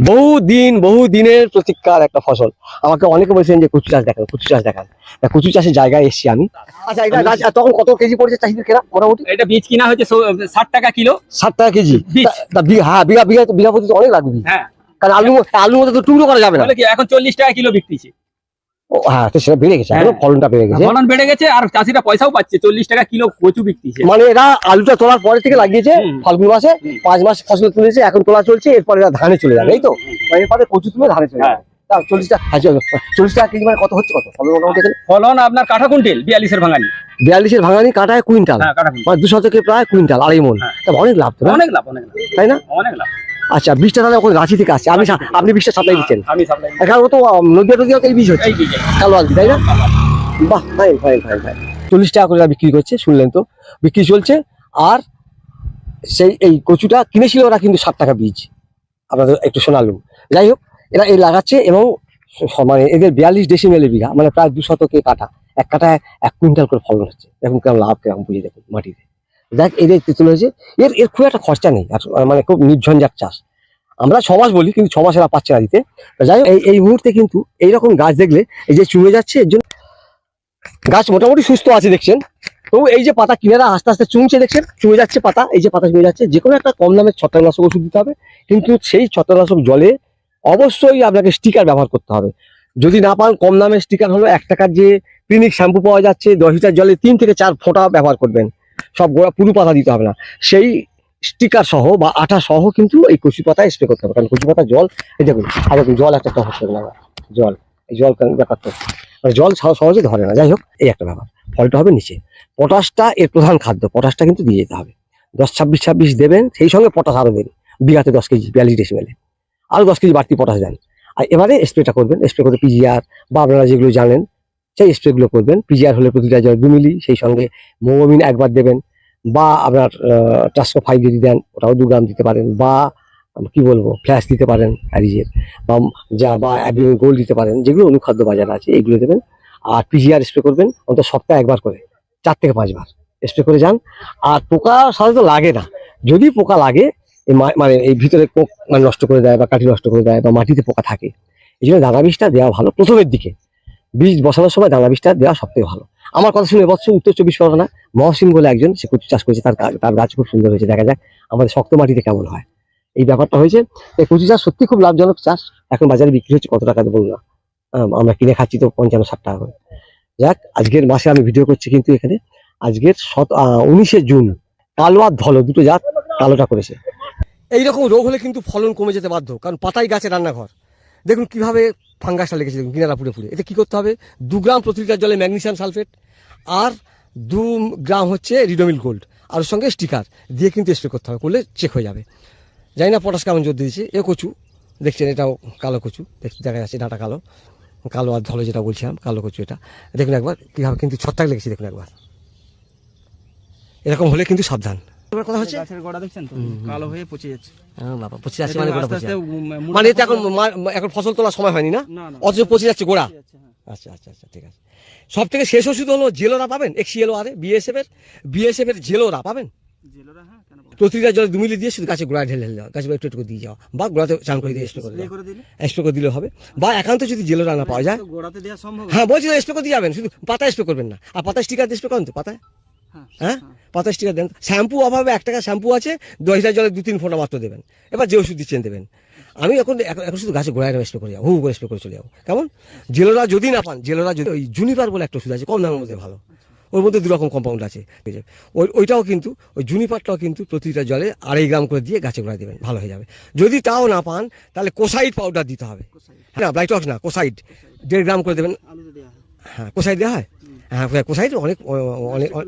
বহু দিন বহু দিনের প্রতীক্ষার একটা ফসল। আমাকে অনেকে বলছেন যে কুচু চাষ দেখান কুচু চাষ দেখান। কুচু চাষের জায়গায় এসেছি আমি। আচ্ছা এটা তখন কত কেজি পড়েছে চাষিদের কেনা মোটামুটি? এটা বীজ কিনা হয়েছে ষাট টাকা কিলো। ষাট টাকা কেজি? হ্যাঁ বিঘা বিঘা বিঘা প্রতি তো অনেক লাগবে হ্যাঁ। কারণ আলু আলু মতো তো টুকরো করা যাবে না। বলে কি এখন চল্লিশ টাকা কিলো বিকতিছে ও, হ্যাঁ তো সেটা বেড়ে গেছে হ্যাঁ। ফলনটা বেড়ে গেছে। ফলন বেড়ে গেছে আর চাষিরা পয়সাও পাচ্ছে চল্লিশ টাকা কিলো কচু বিকতিছে মানে এরা আলুটা তোলার পরে থেকে লাগিয়েছে। ফাল্গুন মাসে পাঁচ মাস ফসল তুলেছে এখন তোলা চলছে এরপরে এরা ধানে চলে যাবে এই তো? এরপরে কচু তুলে ধানে চলে হ্যাঁ। যাবে চল্লিশ টাকা চল্লিশ টাকা কেজি মানে কত হচ্ছে কত? ফলন মোটামুটি ফলন আপনার কাঠা কুইন্টেল বিয়াল্লিশের ভাঙানি। বিয়াল্লিশের ভাঙানি কাটায় কুইন্টাল। মানে দুশো থেকে প্রায় কুইন্টাল আড়াই মন। তা অনেক লাভ অনেক লাভ অনেক লাভ। তাই না? অনেক লাভ। আচ্ছা বীজটা তাহলে ওখানে রাঁচি থেকে আসছে। আমি আপনি বীজটা সাপ্লাই দিচ্ছেন? আমি এখন ও তো নদিয়া টদিয়া এই বীজ হচ্ছে। কালো আলতি তাই না? বাহ ফাইন ফাইন ফাইন ফাইন চল্লিশ টাকা করে বিক্রি করছে শুনলেন তো বিক্রি চলছে। আর সেই এই কচুটা কিনেছিল ওরা কিন্তু ষাট টাকা বীজ। আপনাদের একটু শোনালুম। যাই হোক এরা এই লাগাচ্ছে এবং মানে এদের বিয়াল্লিশ ডেসিমেলের বিঘা মানে প্রায় দু শতকে কাটা এক কাটায় এক কুইন্টাল করে ফলন হচ্ছে। এখন কেমন লাভ কেমন বুঝে দেখুন মাটিতে। দেখ এদের তেঁতুল হয়েছে। এর এর খুব একটা খরচা নেই। আর মানে খুব নির্ঝঞ্ঝাট চাষ। আমরা ছ মাস বলি, কিন্তু ছ মাস এরা পাচ্ছে না দিতে। যাই হোক, এই মুহূর্তে কিন্তু এইরকম গাছ দেখলে এই যে চুমে যাচ্ছে, এর জন্য গাছ মোটামুটি সুস্থ আছে, দেখছেন। তো এই যে পাতা কিনারা আস্তে আস্তে চুমছে, দেখছেন? চুমে যাচ্ছে পাতা, এই যে পাতা চুমে যাচ্ছে যে কোনো একটা কম দামের ছত্রাকনাশক ওষুধ দিতে হবে। কিন্তু সেই ছত্রাকনাশক জলে অবশ্যই আপনাকে স্টিকার ব্যবহার করতে হবে। যদি না পান, কম দামের স্টিকার হলো এক টাকার যে ক্লিনিক শ্যাম্পু পাওয়া যাচ্ছে, দশ লিটার জলে তিন থেকে চার ফোঁটা ব্যবহার করবেন। সব গোড়া পুরো পাতা দিতে হবে না। সেই স্টিকার সহ বা আঠা সহ কিন্তু এই কচু পাতায় স্প্রে করতে হবে। কারণ কচু পাতা জল, এই দেখুন দেখুন জল একটা না জল, এই জল ব্যাপার তো? জল সহ- সহজে ধরে না। যাই হোক, এই একটা ব্যাপার। ফলটা হবে নিচে। পটাশটা এর প্রধান খাদ্য। পটাশটা কিন্তু দিয়ে যেতে হবে। দশ, ছাব্বিশ ছাব্বিশ দেবেন, সেই সঙ্গে পটাশ আরও দেবেন। বিঘাতে দশ কেজি, বিয়াল্লিশ ডেসিমেলে আরও দশ কেজি বাড়তি পটাশ দেন। আর এবারে স্প্রেটা করবেন। স্প্রে করে পিজিআর বা আপনারা যেগুলো জানেন, সেই স্প্রেগুলো করবেন। পিজিআর হলে প্রতিটা জল দু মিলি, সেই সঙ্গে মোমোমিন একবার দেবেন। বা আপনার টাস্কো ফাইভ যদি দেন, ওটাও দু গ্রাম দিতে পারেন, বা কি বলব ফ্ল্যাশ দিতে পারেন অ্যারিজের বা, যা, বা গোল্ড দিতে পারেন, যেগুলো অনুখাদ্য বাজার আছে, এগুলো দেবেন, আর পিজিআর স্প্রে করবেন, অন্তত সপ্তাহে একবার করে, চার থেকে পাঁচবার স্প্রে করে যান, আর পোকা সাধারণত লাগে না, যদি পোকা লাগে মানে এই ভিতরে পোক মানে নষ্ট করে দেয়, বা কাঠি নষ্ট করে দেয়, বা মাটিতে পোকা থাকে, এই জন্য দানা বীজটা দেওয়া ভালো, প্রথমের দিকে, বীজ বসানোর সময় দানা বীজটা দেওয়া সব থেকে ভালো। আমার কথা শুনে এবছর উত্তর চব্বিশ পরগনা, মহসিন বলে একজন, সে কচু চাষ করেছে, তার তার গাছ খুব সুন্দর হয়েছে, দেখা যাক আমাদের শক্ত মাটিতে কেমন হয়। এই ব্যাপারটা হয়েছে কচু চাষ সত্যি খুব লাভজনক চাষ, এখন বাজারে বিক্রি হচ্ছে কত টাকাতে বলুন না। আমরা কিনে খাচ্ছি তো পঞ্চান্ন, ষাট টাকা করে। যাক, আজকের মাসে আমি ভিডিও করছি কিন্তু এখানে, আজকের শত উনিশে জুন কালো আর ধলো, দুটো জাত কালোটা করেছে। এইরকম রোগ হলে কিন্তু ফলন কমে যেতে বাধ্য, কারণ পাতাই গাছে রান্নাঘর। দেখুন কীভাবে ফাঙ্গাসটা লেগেছে কিনারা পুড়ে পুড়ে। এতে কী করতে হবে? দু গ্রাম প্রতি লিটার জলে ম্যাগনেসিয়াম সালফেট, আর দু গ্রাম হচ্ছে রিডোমিল গোল্ড, আর ওর সঙ্গে স্টিকার দিয়ে কিন্তু স্প্রে করতে হবে, করলে চেক হয়ে যাবে। জানি না পটাশ কেমন জোর দিয়েছে। এ কচু, দেখছেন এটাও কালো কচু, দেখ- দেখা যাচ্ছে ডাটা কালো। কালো আর ধলো যেটা বলছিলাম, কালো কচু এটা। দেখুন একবার, কীভাবে কিন্তু ছত্রাক লেগেছে, দেখুন একবার। এরকম হলে কিন্তু সাবধান। কথা হচ্ছে গাছের গোড়া দেখছেন তো? হুম, হুম। কালো হয়ে পচে যাচ্ছে। বাবা পচে যাচ্ছে মানে পচে মানে এখন এখন ফসল তোলার সময় হয়নি না? অথচ পচে যাচ্ছে গোড়া। হ্যাঁ। আচ্ছা আচ্ছা আচ্ছা ঠিক আছে। সব থেকে শেষ ওষুধ হলো জেলোরা পাবেন? এক্সিএলও আরে বিএসএফ এর? বিএসএফ এর জেলোরা পাবেন? জেলোরা, হ্যাঁ? প্রতিটা জলে দু মিলি দিয়ে শুধু গাছে গোড়ায় ঢেলে ঢেলে দেওয়া গাছে একটু একটু দিয়ে যাওয়া বা গোড়াতে চান করে দিয়ে স্প্রে করে স্প্রে করে দিলে? স্প্রে করে দিলে হবে। বা একান্ত যদি জেলোরা না পাওয়া যায় হ্যাঁ বলছি স্প্রে করে দিয়ে যাবেন। শুধু পাতায় স্প্রে করবেন না। আর পাতায় স্টিকার দিয়ে স্প্রে করেন তো পাতায়? হ্যাঁ, হ্যাঁ? পাতা স্টিকার দেন। শ্যাম্পু অভাবে এক টাকা শ্যাম্পু আছে দশ লিটার জলে দু তিন ফোঁটা মাত্র দেবেন। এবার যে ওষুধ দিচ্ছেন দেবেন। আমি এখন এখন শুধু গাছে গোড়ায় স্প্রে করে যাব হু করে স্প্রে করে চলে যাব। কেমন? জেলোরা যদি না পান জেলোরা যদি ওই জুনিপার বলে একটা ওষুধ আছে কম দামের মধ্যে ভালো। ওর মধ্যে দু রকম কম্পাউন্ড আছে? ওই ওইটাও কিন্তু ওই জুনিপারটাও কিন্তু প্রতিটা জলে আড়াই গ্রাম করে দিয়ে গাছে গোড়ায় দেবেন ভালো হয়ে যাবে। যদি তাও না পান তাহলে কোসাইড পাউডার দিতে হবে। না ব্লাইটক্স না কোসাইড দেড় গ্রাম করে দেবেন। হ্যাঁ। কোসাইড দেওয়া হয়? হ্যাঁ অনেক অনেক হয়।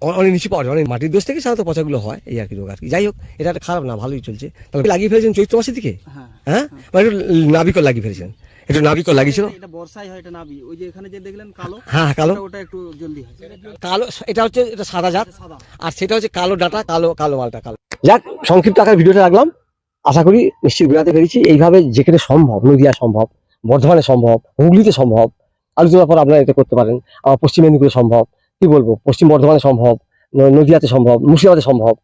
অ- অনেক নিচে পাওয়া যায় অনেক মাটির দোষ থেকে সাধারণত পচাগুলো হয় এই আর কি রোগ আর কি। যাই হোক এটা একটা খারাপ না ভালোই চলছে। তাহলে লাগিয়ে ফেলেছেন চৈত্র মাসের দিকে? হ্যাঁ হ্যাঁ। মানে একটু নাবিকল লাগিয়ে ফেলেছেন। একটু নাবিকল লাগিয়েছিল। এটা- বর্ষায় হয় এটা নাবি ওই যে এখানে যে দেখলেন কালো হ্যাঁ হ্যাঁ, কালো। ওটা- একটু জলদি হয়। কালো এটা হচ্ছে এটা সাদা জাত। আর সেটা হচ্ছে কালো ডাটা কালো কালো মালটা কালো। যাক সংক্ষিপ্ত আকার ভিডিওটা রাখলাম। আশা করি নিশ্চয়ই পেরেছি। এইভাবে যেখানে সম্ভব নদিয়া সম্ভব বর্ধমানে সম্ভব হুগলিতে সম্ভব আলোচনার পর আপনারা এটা করতে পারেন। আমার পশ্চিম মেদিনীপুরে সম্ভব। কি বলব? পশ্চিম বর্ধমানে সম্ভব নদিয়াতে সম্ভব, মুর্শিদাবাদে সম্ভব।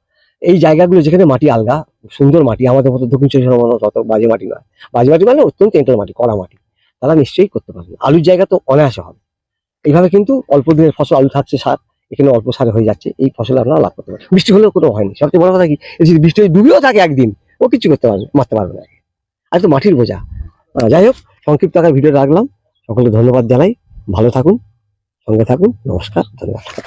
এই জায়গাগুলো যেখানে মাটি আলগা, সুন্দর মাটি, আমাদের মতো দক্ষিণ চব্বিশ পরগনা তত বাজে মাটি নয়। বাজে মাটি মানে অত্যন্ত এঁটেল মাটি, কড়া মাটি। তারা নিশ্চয়ই করতে পারবে। আলুর জায়গা তো অনায়াসে হবে। এইভাবে কিন্তু অল্প দিনের ফসল আলু থাকছে সার, এখানে অল্প সারে হয়ে যাচ্ছে। এই ফসল আপনারা লাভ করতে পারেন বৃষ্টি হলেও কোনো হয়নি। সবচেয়ে বড় কথা কি? যদি বৃষ্টি ডুবেও থাকে একদিন, ও কিছু করতে পারবে, মারতে পারবে না। আর তো মাটির বোঝা। যাই হোক, সংক্ষিপ্ত আকার ভিডিও রাখলাম। সকলকে ধন্যবাদ জানাই। ভালো থাকুন সঙ্গে থাকুন। নমস্কার ধন্যবাদ।